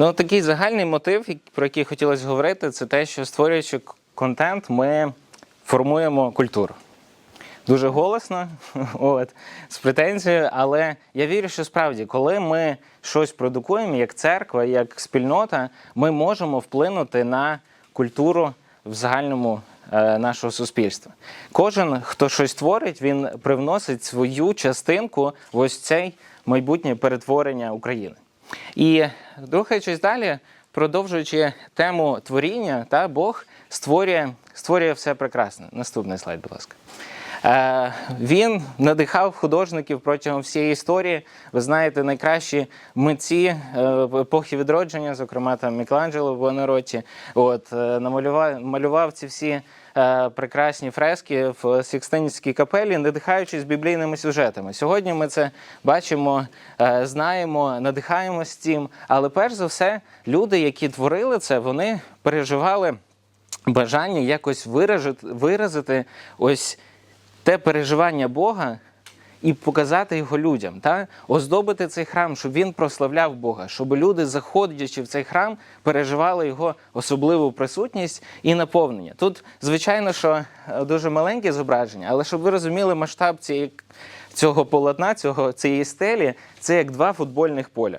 Ну, такий загальний мотив, про який хотілося говорити, це те, що створюючи контент, ми формуємо культуру. Дуже голосно, от, з претензією, але я вірю, що справді, коли ми щось продукуємо як церква, як спільнота, ми можемо вплинути на культуру в загальному е, нашого суспільства. Кожен, хто щось творить, він привносить свою частинку в ось цей майбутнє перетворення України. І рухаючись далі, продовжуючи тему творіння, та Бог створює, створює все прекрасне. Наступний слайд, будь ласка. Е, Він надихав художників протягом всієї історії. Ви знаєте, найкращі митці е, епохи відродження, зокрема там Мікеланджело в Буонаротті, от е, намалював малював ці всі прекрасні фрески в Сікстинській капелі, надихаючись біблійними сюжетами. Сьогодні ми це бачимо, е, знаємо, надихаємось цим. Але перш за все, люди, які творили це, вони переживали бажання якось виражити, виразити ось те переживання Бога і показати його людям, та? оздобити цей храм, щоб він прославляв Бога, щоб люди, заходячи в цей храм, переживали його особливу присутність і наповнення. Тут, звичайно, що е, дуже маленьке зображення, але щоб ви розуміли масштаб цієї, цього полотна, цього, цієї стелі, це як два футбольних поля.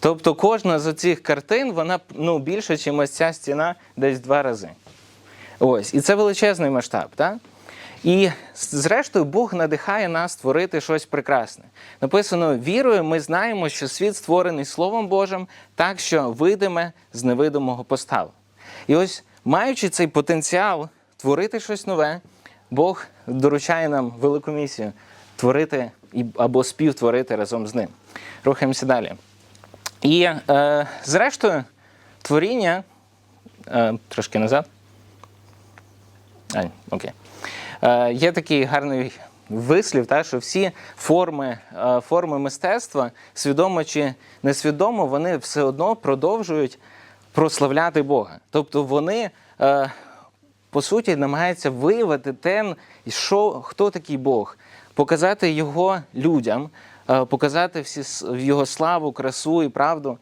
Тобто кожна з цих картин вона ну, більше, ніж ось ця стіна десь два рази. Ось, і це величезний масштаб. Так? І зрештою Бог надихає нас створити щось прекрасне. Написано: вірою ми знаємо, що світ створений Словом Божим, так що видиме з невидимого постав. І ось, маючи цей потенціал творити щось нове, Бог доручає нам велику місію творити або співтворити разом з ним. Рухаємося далі. І е, зрештою, творіння. Е, трошки назад. А, окей. Е, є такий гарний вислів, та, що всі форми, е, форми мистецтва, свідомо чи несвідомо, вони все одно продовжують прославляти Бога. Тобто вони, е, по суті, намагаються виявити те, що, хто такий Бог, показати його людям, показати всі його славу, красу і правду.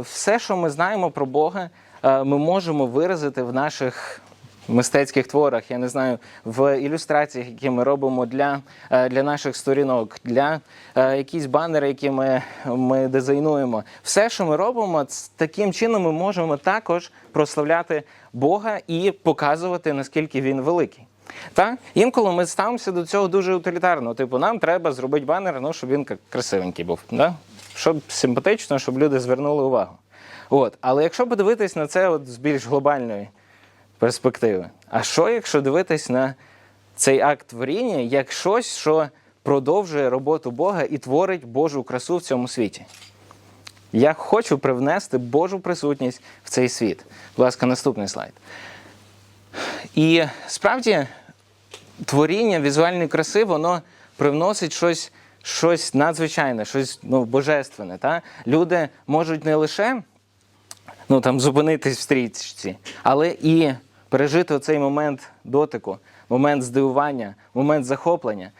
Все, що ми знаємо про Бога, ми можемо виразити в наших мистецьких творах, я не знаю, в ілюстраціях, які ми робимо для, е, для наших сторінок, для е, якісь банери, які ми, ми дизайнуємо. Все, що ми робимо, таким чином ми можемо також прославляти Бога і показувати, наскільки він великий. Так? Інколи ми ставимося до цього дуже утилітарно. Типу, нам треба зробити банер, ну, щоб він красивенький був. Да? Щоб симпатично, щоб люди звернули увагу. От. Але якщо подивитись на це от з більш глобальної перспективи. А що, якщо дивитись на цей акт творіння як щось, що продовжує роботу Бога і творить Божу красу в цьому світі? Я хочу привнести Божу присутність в цей світ. Будь ласка, наступний слайд. І справді творіння візуальної краси, воно привносить щось, щось надзвичайне, щось ну, божественне. Та? Люди можуть не лише ну, там, зупинитись в стрічці, але і пережити оцей момент дотику, момент здивування, момент захоплення.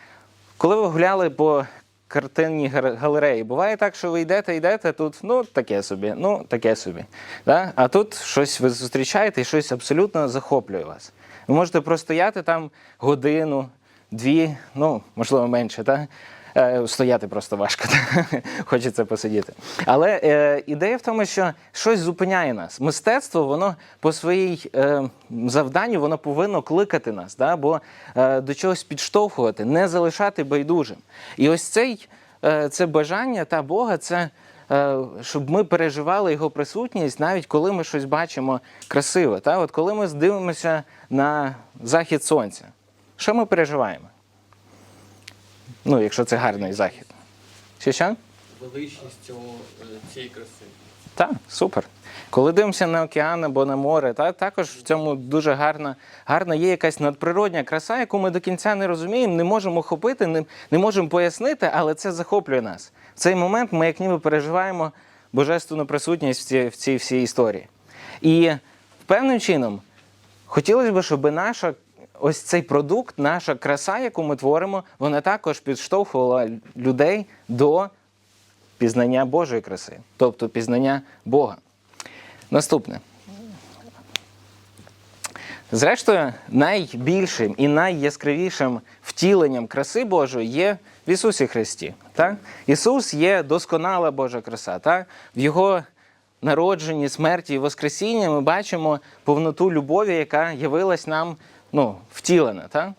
Коли ви гуляли по картинній галереї, буває так, що ви йдете, йдете, тут ну таке собі, ну таке собі. Да? А тут щось ви зустрічаєте і щось абсолютно захоплює вас. Ви можете простояти там годину, дві, ну, можливо, менше, так? Е, Стояти просто важко, хочеться посидіти. Але е, ідея в тому, що щось зупиняє нас. Мистецтво, воно по своїй е, завданню воно повинно кликати нас, да? або е, до чогось підштовхувати, не залишати байдужим. І ось цей, е, це бажання та Бога, це е, щоб ми переживали його присутність, навіть коли ми щось бачимо красиве. Та? От коли ми дивимося на захід сонця, що ми переживаємо? Ну, якщо це гарний захід. Що? величність цього, е, цієї краси. Так, супер. Коли дивимося на океан або на море, та, також в цьому дуже гарна, гарна є якась надприродня краса, яку ми до кінця не розуміємо, не можемо хопити, не, не можемо пояснити, але це захоплює нас. В цей момент ми, як ніби, переживаємо божественну присутність в цій, в цій всій історії. І певним чином хотілося б, щоб наша ось цей продукт, наша краса, яку ми творимо, вона також підштовхувала людей до пізнання Божої краси, тобто пізнання Бога. Наступне. Зрештою, найбільшим і найяскравішим втіленням краси Божої є в Ісусі Христі. Так? Ісус є досконала Божа краса. Так? В Його народженні, смерті і Воскресінні ми бачимо повноту любові, яка явилась нам ну, втілена. Так?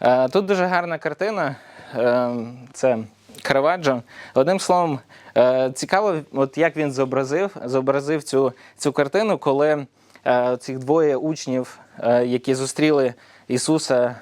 Е, Тут дуже гарна картина. Е, Це Караваджо. Одним словом, е, цікаво, от як він зобразив, зобразив цю, цю картину, коли е, цих двоє учнів, е, які зустріли Ісуса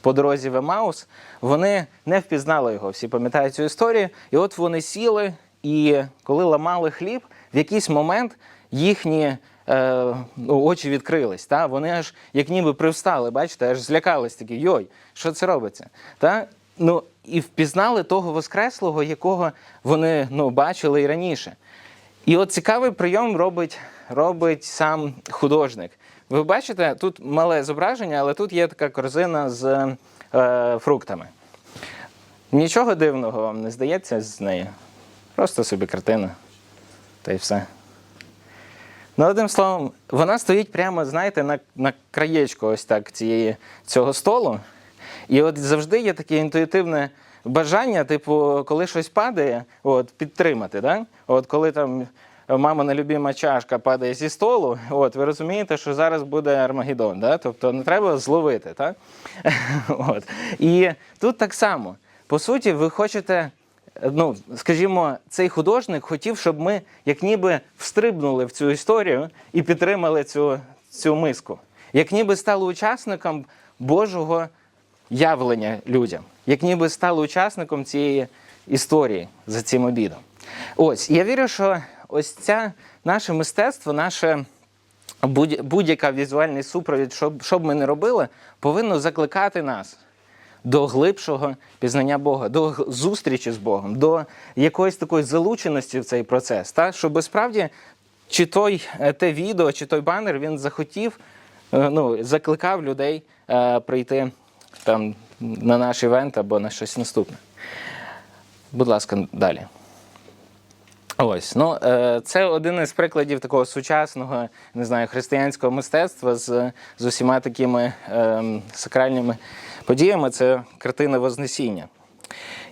по дорозі в Емаус, вони не впізнали його. Всі пам'ятають цю історію. І от вони сіли, і коли ламали хліб, в якийсь момент їхні е, ну, очі відкрились. Та? Вони аж як ніби привстали, бачите, аж злякались такі, йой, що це робиться? Та? Ну, і впізнали того Воскреслого, якого вони ну, бачили і раніше. І от цікавий прийом робить, робить сам художник. Ви бачите, тут мале зображення, але тут є така корзина з е, фруктами. Нічого дивного вам не здається з нею. Просто собі картина. Та й все. Ну, одним словом, вона стоїть прямо, знаєте, на, на краєчку ось так цієї, цього столу. І от завжди є таке інтуїтивне бажання, типу, коли щось падає, от, підтримати. Да? От коли там мамина любима чашка падає зі столу, от, ви розумієте, що зараз буде Армагеддон, да? тобто не треба зловити. Так? От. І тут так само. По суті, ви хочете ну, скажімо, цей художник хотів, щоб ми як ніби встрибнули в цю історію і підтримали цю, цю миску. Як ніби стали учасником Божого явлення людям, як ніби стали учасником цієї історії за цим обідом. Ось, я вірю, що ось ця наше мистецтво, наше будь- будь-яка візуальний супровід, що б ми не робили, повинно закликати нас до глибшого пізнання Бога, до зустрічі з Богом, до якоїсь такої залученості в цей процес. Та? Щоб справді чи той, е, те відео, чи той банер він захотів, е, ну, закликав людей е, прийти там, на наш івент або на щось наступне. Будь ласка, далі. Ось, ну е, це один із прикладів такого сучасного, не знаю, християнського мистецтва з, з усіма такими е, сакральними подіями. Це картина Вознесіння.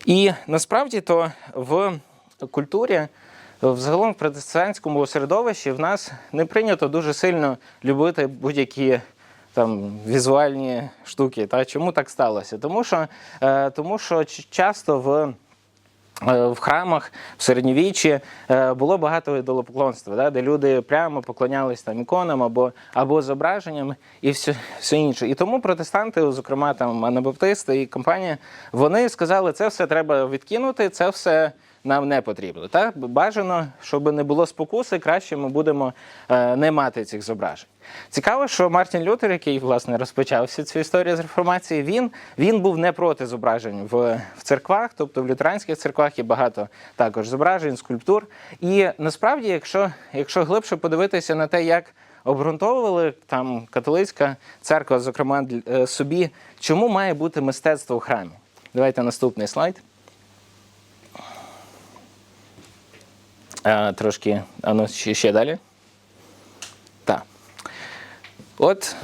І насправді то в культурі, взагалом в протестантському середовищі, в нас не прийнято дуже сильно любити будь-які там візуальні штуки. Та чому так сталося? Тому що, е, тому що часто в в храмах в середньовіччі е, було багато ідолопоклонства, де люди прямо поклонялись там іконам або, або зображенням і все, все інше. І тому протестанти, зокрема там анабаптисти і компанія, вони сказали, це все треба відкинути, це все нам не потрібно. Так? Бажано, щоб не було спокуси, краще ми будемо е, не мати цих зображень. Цікаво, що Мартін Лютер, який власне розпочав всю цю історію з реформації, він, він був не проти зображень в, в церквах, тобто в лютеранських церквах є багато також зображень, скульптур. І насправді, якщо, якщо глибше подивитися на те, як обґрунтовували там католицька церква, зокрема е, собі, чому має бути мистецтво в храмі? Давайте наступний слайд. Трошки, а ну, ще, ще далі. Так. От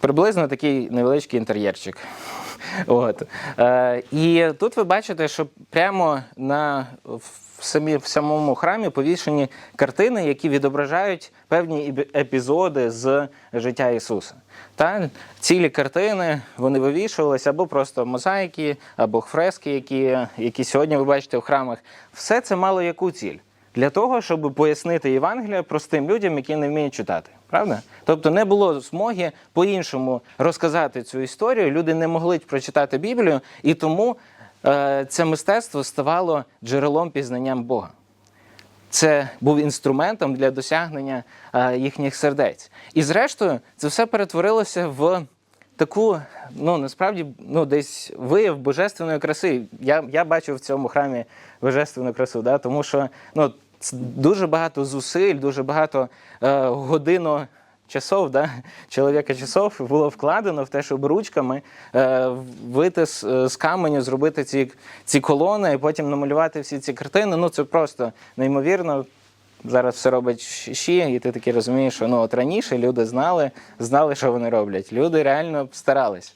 приблизно такий невеличкий інтер'єрчик. От. Е, і тут ви бачите, що прямо на, в, самі, в самому храмі повішені картини, які відображають певні епізоди з життя Ісуса. Та? Цілі картини вони вивішувалися або просто мозаїки, або фрески, які, які сьогодні ви бачите в храмах. Все це мало яку ціль? Для того, щоб пояснити Євангелія простим людям, які не вміють читати. Правда? Тобто не було змоги по-іншому розказати цю історію. Люди не могли прочитати Біблію, і тому е, це мистецтво ставало джерелом пізнанням Бога. Це був інструментом для досягнення е, їхніх сердець. І зрештою, це все перетворилося в таку, ну насправді, ну десь вияв божественної краси. Я, я бачив в цьому храмі божественну красу, да? тому що ну, дуже багато зусиль, дуже багато е, годино часов, да, чоловіка часов було вкладено в те, щоб ручками е, вити з, е, з каменю, зробити ці, ці колони і потім намалювати всі ці картини. Ну це просто неймовірно. Зараз все робить щі, і ти таки розумієш, що ну от раніше люди знали, знали, що вони роблять. Люди реально старались.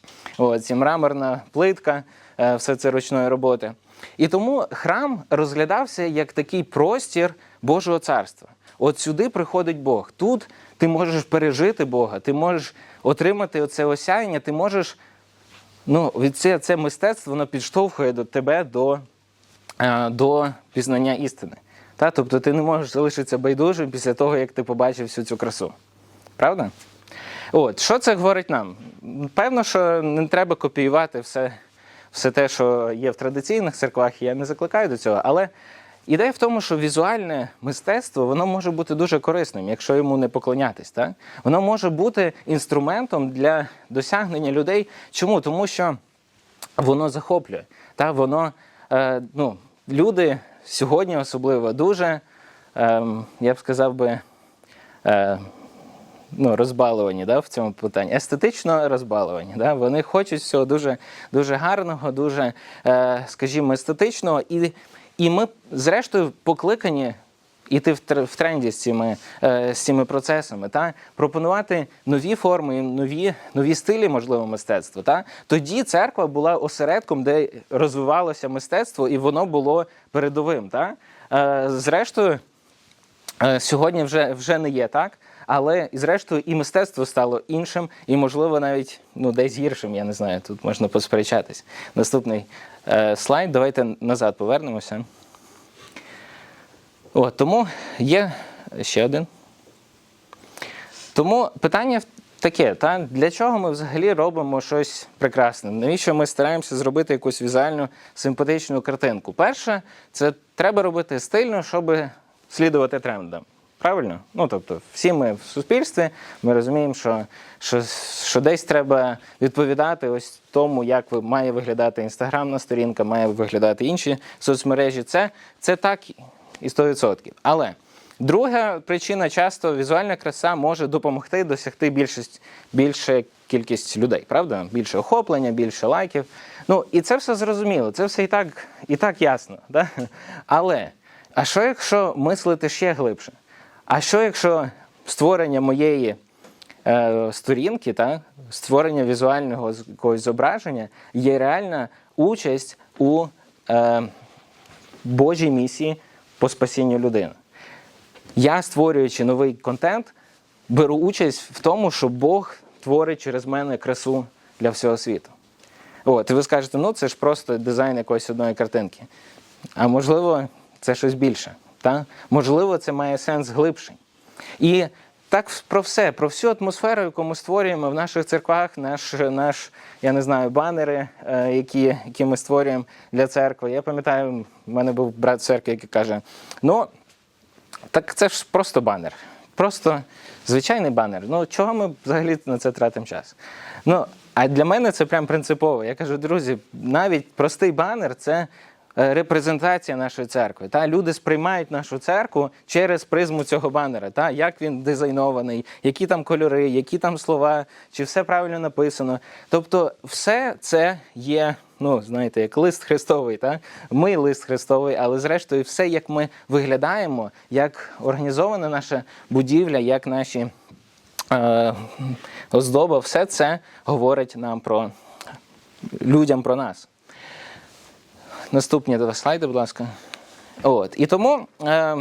Ці мраморна плитка, е, все це ручної роботи. І тому храм розглядався як такий простір Божого царства. От сюди приходить Бог. Тут ти можеш пережити Бога, ти можеш отримати оце осяяння, ти можеш. Ну, це, це мистецтво воно підштовхує до тебе до, е, до пізнання істини. Та? Тобто ти не можеш залишитися байдужим після того, як ти побачив всю цю красу. Правда? От, що це говорить нам? Певно, що не треба копіювати все, все те, що є в традиційних церквах, я не закликаю до цього. Але ідея в тому, що візуальне мистецтво воно може бути дуже корисним, якщо йому не поклонятись. Так? Воно може бути інструментом для досягнення людей. Чому? Тому що воно захоплює. Та? Воно, е, ну, люди сьогодні особливо дуже, е, я б сказав би, е, ну, розбаловані да, в цьому питанні. Естетично розбаловані. Да? Вони хочуть всього дуже, дуже гарного, дуже, е, скажімо, естетичного. І, і ми, зрештою, покликані іти в в тренді з цими, е, з цими процесами, та? пропонувати нові форми, нові, нові стилі, можливо, мистецтва. Та? Тоді церква була осередком, де розвивалося мистецтво, і воно було передовим. Та? Е, Зрештою, Е, Сьогодні вже, вже не є так, але і зрештою і мистецтво стало іншим, і, можливо, навіть ну, десь гіршим, я не знаю, тут можна посперечатись. Наступний е, слайд, давайте назад повернемося. О, тому є ще один. Тому питання таке: та, для чого ми взагалі робимо щось прекрасне? Навіщо ми стараємося зробити якусь візуальну симпатичну картинку? Перше, це треба робити стильно, щоб слідувати трендам. Правильно? Ну тобто, всі ми в суспільстві, ми розуміємо, що, що, що десь треба відповідати ось тому, як має виглядати інстаграмна сторінка, має виглядати інші соцмережі. Це, це так і 100%. Але друга причина часто візуальна краса може допомогти досягти більшість, більше кількість людей, правда? Більше охоплення, більше лайків. Ну і це все зрозуміло, це все і так, і так ясно. Да? Але а що якщо мислити ще глибше? А що якщо створення моєї е, сторінки, та, створення візуального якогось зображення є реальна участь у е, Божій місії по спасінню людини? Я, створюючи новий контент, беру участь в тому, що Бог творить через мене красу для всього світу. От, і ви скажете, ну це ж просто дизайн якоїсь одної картинки. А можливо, це щось більше. Та? Можливо, це має сенс глибший. І так про все, про всю атмосферу, яку ми створюємо в наших церквах, наш, наш я не знаю, банери, е, які, які ми створюємо для церкви. Я пам'ятаю, в мене був брат в церкві, який каже: ну, так це ж просто банер. Просто звичайний банер. Ну чого ми взагалі на це тратимо час? Ну, а для мене це прям принципово. Я кажу, друзі, навіть простий банер це репрезентація нашої церкви. Та? Люди сприймають нашу церкву через призму цього банера. Та? Як він дизайнований, які там кольори, які там слова, чи все правильно написано. Тобто, все це є. Ну, знаєте, як лист Христовий, та? ми лист Христовий, але зрештою, все, як ми виглядаємо, як організована наша будівля, як наші е, оздоба, все це говорить нам про людям про нас. Наступні два слайди, будь ласка. От. І тому е,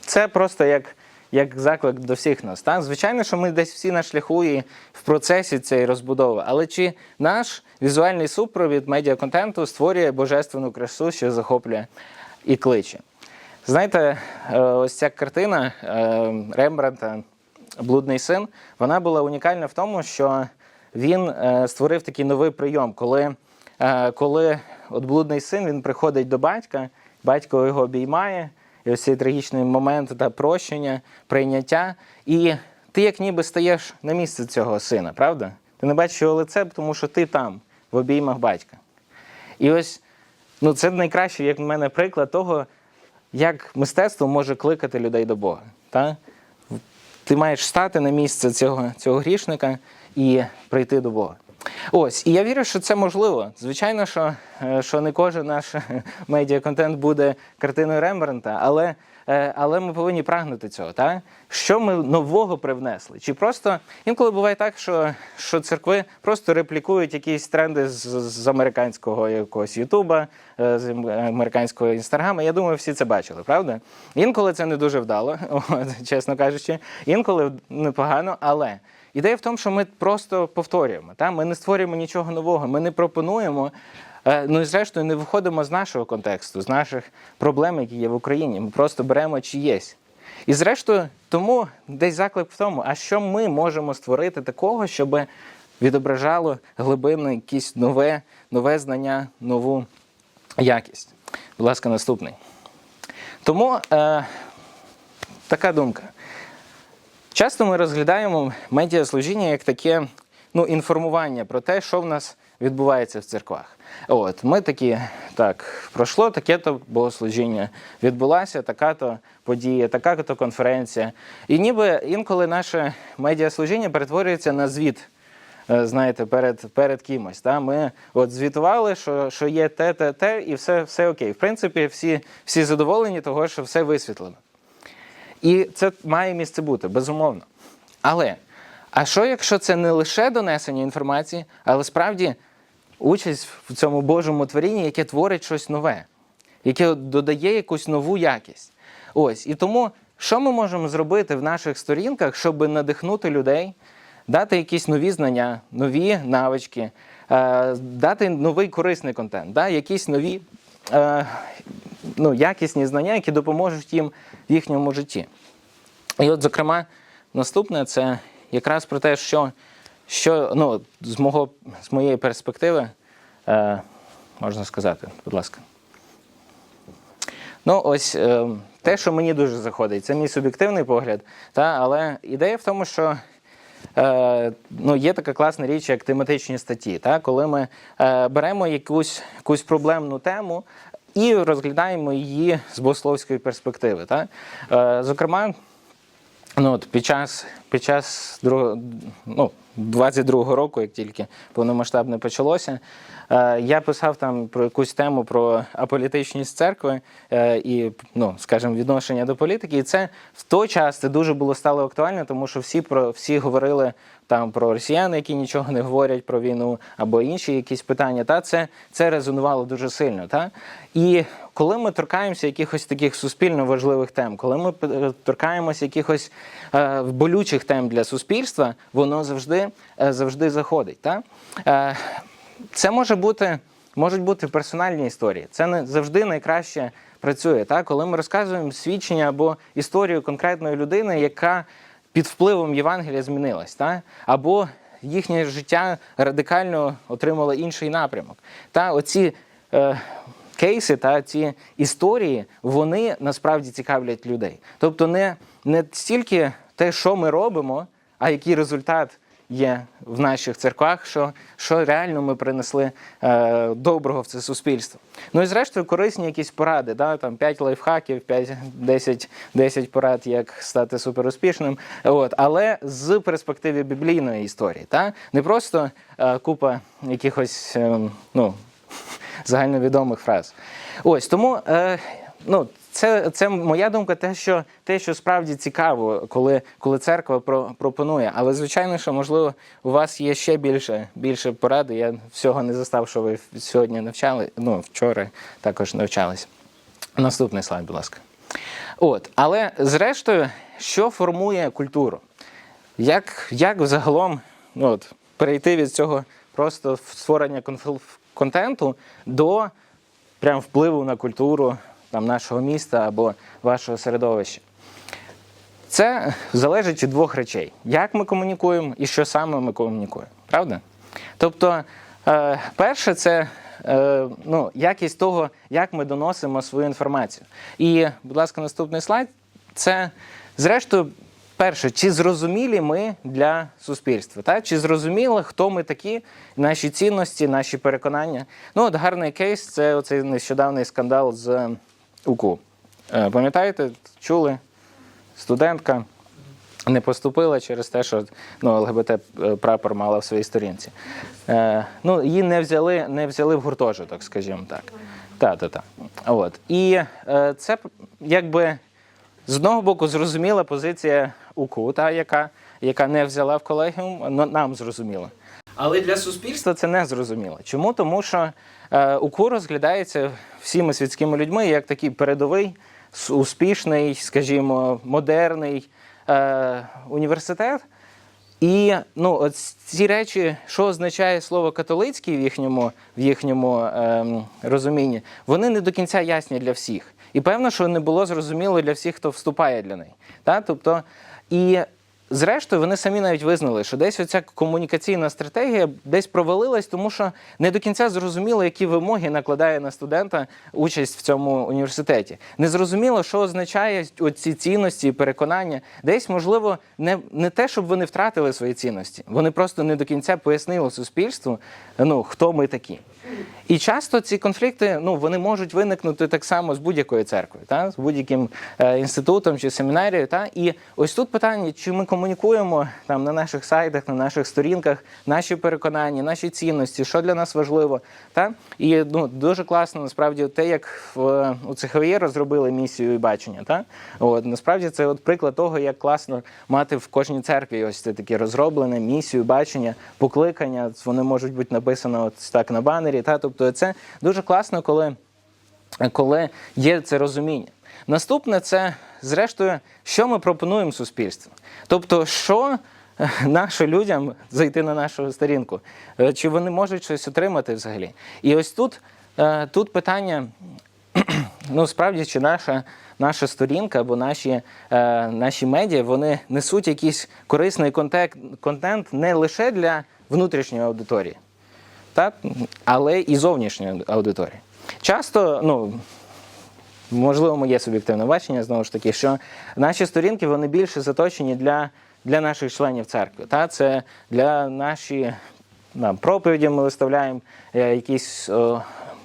це просто як, як заклик до всіх нас. Так? Звичайно, що ми десь всі на шляху і в процесі цієї розбудови. Але чи наш візуальний супровід медіаконтенту створює божественну красу, що захоплює і кличе? Знаєте, е, ось ця картина е, Рембранта Блудний син, вона була унікальна в тому, що він е, створив такий новий прийом, коли, е, коли от блудний син він приходить до батька, батько його обіймає, і ось цей трагічний момент та прощення, прийняття. І ти як ніби стаєш на місце цього сина, правда? Ти не бачиш його лице, тому що ти там, в обіймах батька. І ось ну, це найкращий, як в мене, приклад того, як мистецтво може кликати людей до Бога. Та? ти маєш стати на місце цього, цього грішника і прийти до Бога. Ось, і я вірю, що це можливо. Звичайно, що, е, що не кожен наш медіаконтент буде картиною Рембрандта, але, е, але ми повинні прагнути цього. Так? Що ми нового привнесли? Чи просто інколи буває так, що, що церкви просто реплікують якісь тренди з, з американського якогось Ютуба, е, з американського інстаграма. Я думаю, всі це бачили, правда? Інколи це не дуже вдало, чесно кажучи, інколи непогано, але. Ідея в тому, що ми просто повторюємо. Та? Ми не створюємо нічого нового, ми не пропонуємо. е, Ну і зрештою не виходимо з нашого контексту, з наших проблем, які є в Україні. Ми просто беремо чиєсь. І зрештою, тому десь заклик в тому, а що ми можемо створити такого, щоб відображало глибинно якесь нове, нове знання, нову якість. Будь ласка, наступний. Тому е, така думка. Часто ми розглядаємо медіаслужіння як таке ну, інформування про те, що в нас відбувається в церквах. От, ми такі, так, пройшло таке-то богослужіння, відбулася така-то подія, така-то конференція. І ніби інколи наше медіаслужіння перетворюється на звіт. е, Знаєте, перед, перед кимось. Та? Ми от звітували, що, що є те, те, те, і все, все окей. В принципі, всі, всі задоволені того, що все висвітлено. І це має місце бути, безумовно. Але, а що якщо це не лише донесення інформації, але справді участь в цьому Божому творінні, яке творить щось нове, яке додає якусь нову якість? Ось. І тому, що ми можемо зробити в наших сторінках, щоб надихнути людей, дати якісь нові знання, нові навички, е, дати новий корисний контент, да? якісь нові е, ну, якісні знання, які допоможуть їм в їхньому житті. І от, зокрема, наступне це якраз про те, що, що ну, з, мого, з моєї перспективи, е, можна сказати, будь ласка. Ну, ось е, те, що мені дуже заходить, це мій суб'єктивний погляд, та, але ідея в тому, що е, ну, є така класна річ, як тематичні статті, та, коли ми е, беремо якусь, якусь проблемну тему і розглядаємо її з богословської перспективи. Та. Е, зокрема, Ну, от під час, під час друго, ну, 22-го року, як тільки повномасштабне почалося, я писав там про якусь тему про аполітичність церкви е, і, ну, скажімо, відношення до політики. І це в той час це дуже було стало актуально, тому що всі про всі говорили там про росіян, які нічого не говорять про війну, або інші якісь питання. Та це, це резонувало дуже сильно. Та? І коли ми торкаємося якихось таких суспільно важливих тем, коли ми е, торкаємося якихось е, болючих тем для суспільства, воно завжди, е, завжди заходить. Та? Е, це може бути, можуть бути персональні історії. Це не завжди найкраще працює. Та? Коли ми розказуємо свідчення або історію конкретної людини, яка під впливом Євангелія змінилась, та? або їхнє життя радикально отримало інший напрямок. Та оці е, кейси та ці історії, вони насправді цікавлять людей. Тобто, не, не стільки те, що ми робимо, а який результат є в наших церквах, що, що реально ми принесли е, доброго в це суспільство. Ну і зрештою корисні якісь поради, да? там 5 лайфхаків, 5, 10, 10 порад, як стати суперуспішним. От. Але з перспективи біблійної історії. Та? Не просто е, купа якихось е, ну, загальновідомих фраз. Ось тому. Е, Ну, це, це моя думка, те, що те, що справді цікаво, коли, коли церква про, пропонує. Але звичайно, що можливо у вас є ще більше, більше поради. Я всього не застав, що ви сьогодні навчали. Ну, вчора також навчались. Наступний слайд, будь ласка. От, але зрештою, що формує культуру? Як, як взагалом ну, от, перейти від цього просто створення контенту до прям впливу на культуру там, нашого міста або вашого середовища? Це залежить від двох речей: як ми комунікуємо і що саме ми комунікуємо. Правда? Тобто, е, перше, це е, ну, якість того, як ми доносимо свою інформацію. І, будь ласка, наступний слайд. Це, зрештою, перше, чи зрозумілі ми для суспільства? Та? Чи зрозуміло, хто ми такі, наші цінності, наші переконання? Ну, от гарний кейс це оцей нещодавний скандал з УКУ. Е, Пам'ятаєте, чули? Студентка не поступила через те, що ну, ЛГБТ прапор мала в своїй сторінці. Е, ну, її не взяли, не взяли в гуртожиток, скажімо так. Та, та, та. От. І е, це якби з одного боку зрозуміла позиція УКУ, та, яка, яка не взяла в колегіум, нам зрозуміла. Але для суспільства це не зрозуміло. Чому? Тому що е, УКУ розглядається всіми світськими людьми як такий передовий, успішний, скажімо, модерний е, університет. І ну, от ці речі, що означає слово католицький в їхньому, в їхньому ем, розумінні, вони не до кінця ясні для всіх. І певно, що не було зрозуміло для всіх, хто вступає для неї. Та? Тобто, і зрештою, вони самі навіть визнали, що десь оця комунікаційна стратегія десь провалилась, тому що не до кінця зрозуміло, які вимоги накладає на студента участь в цьому університеті. Не зрозуміло, що означає ці цінності і переконання. Десь, можливо, не, не те, щоб вони втратили свої цінності. Вони просто не до кінця пояснили суспільству, ну, хто ми такі. І часто ці конфлікти ну, вони можуть виникнути так само з будь-якою церквою, та? з будь-яким е, інститутом чи семінарією. Та? І ось тут питання, чи ми комунікуємо там на наших сайтах, на наших сторінках наші переконання, наші цінності, що для нас важливо. Та? І ну, дуже класно насправді те, як в, у ЦХВЄ розробили місію і бачення. Та? От, насправді це от приклад того, як класно мати в кожній церкві ось це таке розроблене місію, бачення, покликання. Вони можуть бути написані от так на банері. Та? Тобто це дуже класно, коли, коли є це розуміння. Наступне це, зрештою, що ми пропонуємо суспільству. Тобто, що е, нашим людям зайти на нашу сторінку, Е, чи вони можуть щось отримати взагалі. І ось тут, е, тут питання ну справді чи наша, наша сторінка або наші, наші медіа вони несуть якийсь корисний контент, контент не лише для внутрішньої аудиторії, так? але і зовнішньої аудиторії. Часто, ну. Можливо, моє суб'єктивне бачення знову ж таки, що наші сторінки вони більше заточені для, для наших членів церкви. Та? Це для наші нам проповіді ми виставляємо е, якісь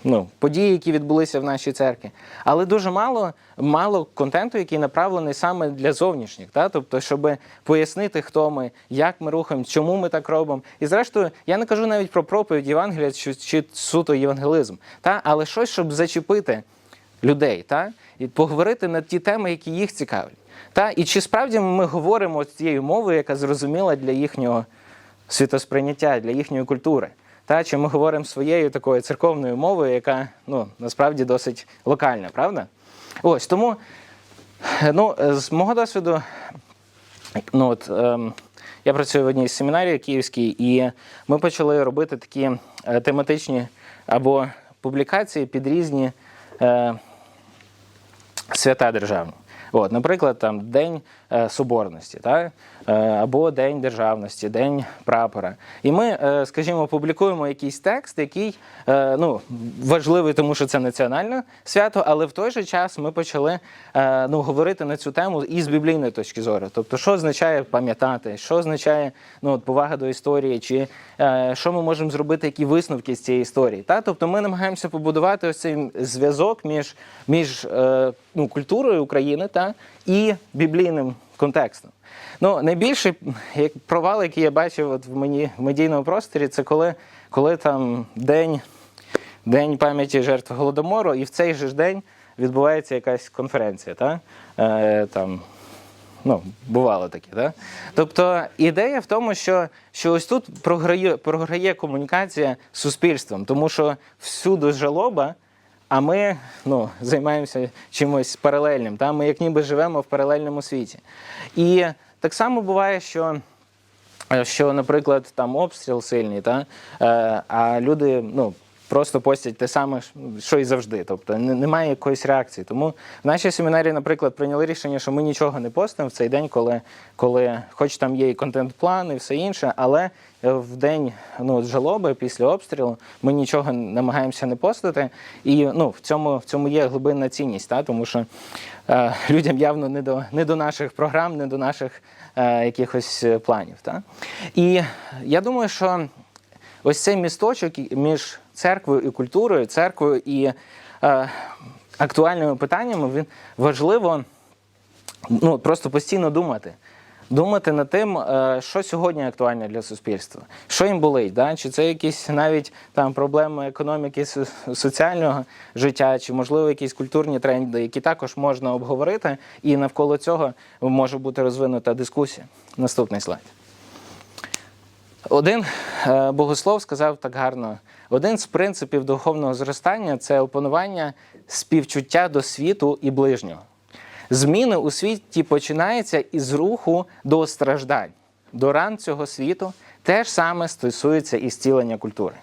ну, події, які відбулися в нашій церкві. Але дуже мало, мало контенту, який направлений саме для зовнішніх. Та? Тобто, щоб пояснити, хто ми, як ми рухаємо, чому ми так робимо. І зрештою, я не кажу навіть про проповідь Євангелія чи, чи суто євангелизм, та? але щось, щоб зачепити людей, та? і поговорити на ті теми, які їх цікавлять. Та? І чи справді ми говоримо цією мовою, яка зрозуміла для їхнього світосприйняття, для їхньої культури? Та? Чи ми говоримо своєю такою церковною мовою, яка ну, насправді досить локальна, правда? Ось тому, ну, з мого досвіду, ну, от, ем, я працюю в одній з семінарій київській, і ми почали робити такі е, тематичні або публікації під різні е, свята державні. От, наприклад, там День е, Соборності, та? е, або День Державності, День прапора. І ми, е, скажімо, публікуємо якийсь текст, який ну, важливий, тому що це національне свято, але в той же час ми почали ну, говорити на цю тему і з біблійної точки зору. Тобто, що означає пам'ятати, що означає ну, от, повага до історії, чи що ми можемо зробити, які висновки з цієї історії. Та? Тобто ми намагаємося побудувати ось цей зв'язок між, між ну, культурою України та, і біблійним контекстом. Ну, найбільший як провал, який я бачив от в, мені, в медійному просторі, це коли, коли там день, день пам'яті жертв Голодомору, і в цей же ж день відбувається якась конференція. Та? Е, там, Ну, бувало таке, так? Тобто ідея в тому, що, що ось тут програє, програє комунікація з суспільством, тому що всюди жалоба, а ми ну, займаємося чимось паралельним. Та? Ми як ніби живемо в паралельному світі. І так само буває, що. е, Що, наприклад, там обстріл сильний, та? Е, а люди ну, просто постять те саме, що і завжди. Тобто немає якоїсь реакції. Тому в нашій семінарі, наприклад, прийняли рішення, що ми нічого не постимо в цей день, коли, коли хоч там є і контент-план, і все інше, але е, в день ну, жалоби після обстрілу ми нічого намагаємося не постити. І ну, в, цьому, в цьому є глибинна цінність, та? тому що е, людям явно не до, не до наших програм, не до наших е, якихось е, планів. Та? І я думаю, що ось цей місточок між церквою і культурою, церквою і е, актуальними питаннями, він важливо ну, просто постійно думати. думати над тим, е, що сьогодні актуально для суспільства, що їм болить, да? чи це якісь навіть там проблеми економіки соціального життя, чи можливо якісь культурні тренди, які також можна обговорити, і навколо цього може бути розвинута дискусія. Наступний слайд. Один е, богослов сказав так гарно: один з принципів духовного зростання це опанування співчуття до світу і ближнього. Зміни у світі починаються із руху до страждань, до ран цього світу. Те ж саме стосується і зцілення культури.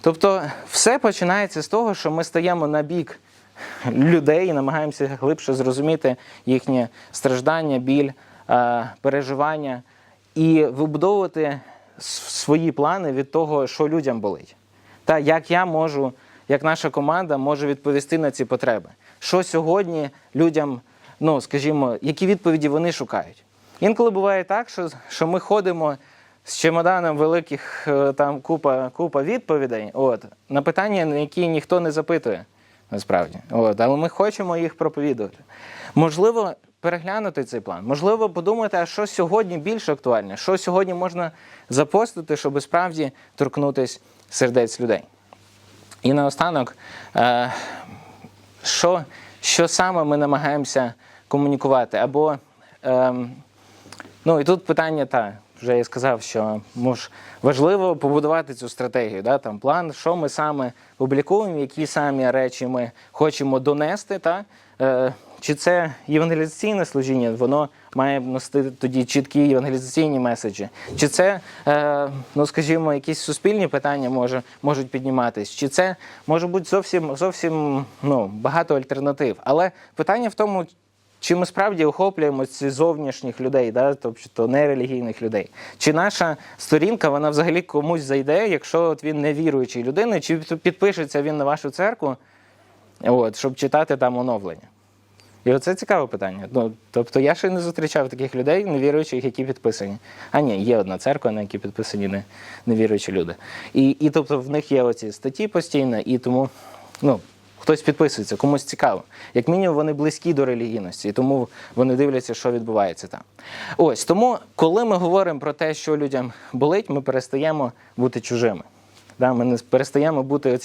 Тобто, все починається з того, що ми стаємо на бік людей і намагаємося глибше зрозуміти їхнє страждання, біль, е, переживання і вибудовувати свої плани від того, що людям болить. Та як я можу, як наша команда може відповісти на ці потреби. Що сьогодні людям, ну скажімо, які відповіді вони шукають. Інколи буває так, що, що ми ходимо з чемоданом великих е, там купа, купа відповідей, от, на питання, на які ніхто не запитує насправді. От, але ми хочемо їх проповідувати. Можливо, переглянути цей план, можливо, подумати, а що сьогодні більш актуальне, що сьогодні можна запостити, щоб справді торкнутися сердець людей. І наостанок, е, що, що саме ми намагаємося комунікувати? Або, ем, ну і тут питання, та, вже я сказав, що мож, важливо побудувати цю стратегію, да, там, план, що ми саме публікуємо, які самі речі ми хочемо донести. Та, е, чи це євангелізаційне служіння, воно має носити тоді чіткі євангелізаційні меседжі? Чи це, е, ну скажімо, якісь суспільні питання може, можуть підніматись? Чи це може бути зовсім зовсім ну, багато альтернатив? Але питання в тому, чи ми справді охоплюємо ці зовнішніх людей, да, тобто нерелігійних людей? Чи наша сторінка вона взагалі комусь зайде, якщо от він не віруючий людини, чи підпишеться він на вашу церкву, от, щоб читати там оновлення? І оце цікаве питання. Ну, тобто я ще не зустрічав таких людей, невіруючих, які підписані. А ні, є одна церква, на якій підписані не, невіруючі люди. І, і тобто в них є оці статті постійно, і тому ну, хтось підписується, комусь цікаво. Як мінімум, вони близькі до релігійності, і тому вони дивляться, що відбувається там. Ось тому, коли ми говоримо про те, що людям болить, ми перестаємо бути чужими. Да, ми не перестаємо бути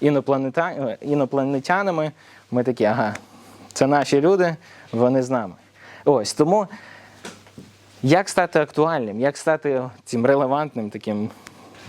інопланета... інопланетянами. Ми такі, ага, це наші люди, вони з нами. Ось тому як стати актуальним, як стати цим релевантним, таким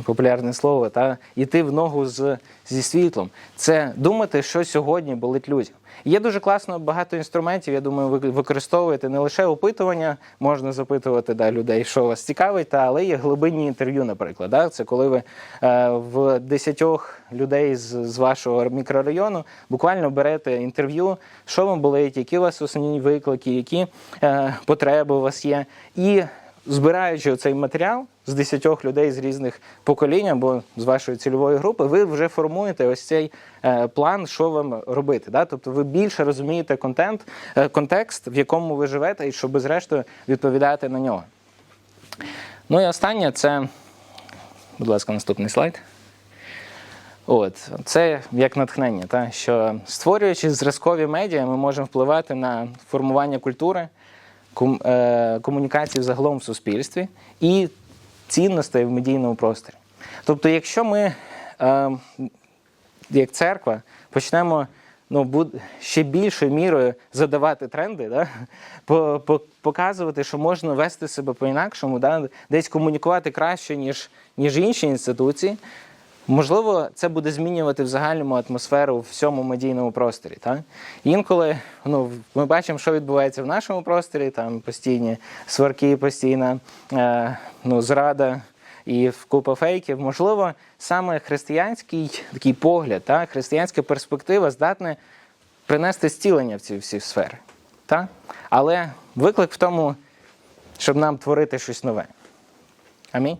популярне слово, та йти в ногу з, зі світлом. Це думати, що сьогодні болить людям. Є дуже класно багато інструментів. Я думаю, ви використовуєте не лише опитування, можна запитувати да, людей, що вас цікавить, та, але є глибинні інтерв'ю, наприклад. Да? Це коли ви е, в десятьох людей з, з вашого мікрорайону буквально берете інтерв'ю, що вам болить, які у вас основні виклики, які е, потреби у вас є. І збираючи цей матеріал з 10 людей з різних поколінь або з вашої цільової групи, ви вже формуєте ось цей е, план, що вам робити. Да? Тобто ви більше розумієте контент, е, контекст, в якому ви живете, і щоб зрештою відповідати на нього. Ну і останнє це, будь ласка, наступний слайд. От, це як натхнення, та, що створюючи зразкові медіа, ми можемо впливати на формування культури, е, комунікації загалом в суспільстві і цінностей в медійному просторі. Тобто, якщо ми, е, як церква, почнемо ну, ще більшою мірою задавати тренди, да? по, по, показувати, що можна вести себе по-інакшому, да? десь комунікувати краще, ніж, ніж інші інституції. Можливо, це буде змінювати в загальному атмосферу в всьому медійному просторі. Так? Інколи ну, ми бачимо, що відбувається в нашому просторі, там постійні сварки, постійна е, ну, зрада і купа фейків. Можливо, саме християнський такий погляд, так? християнська перспектива здатна принести зцілення в ці всі сфери. Так? Але виклик в тому, щоб нам творити щось нове. Амінь.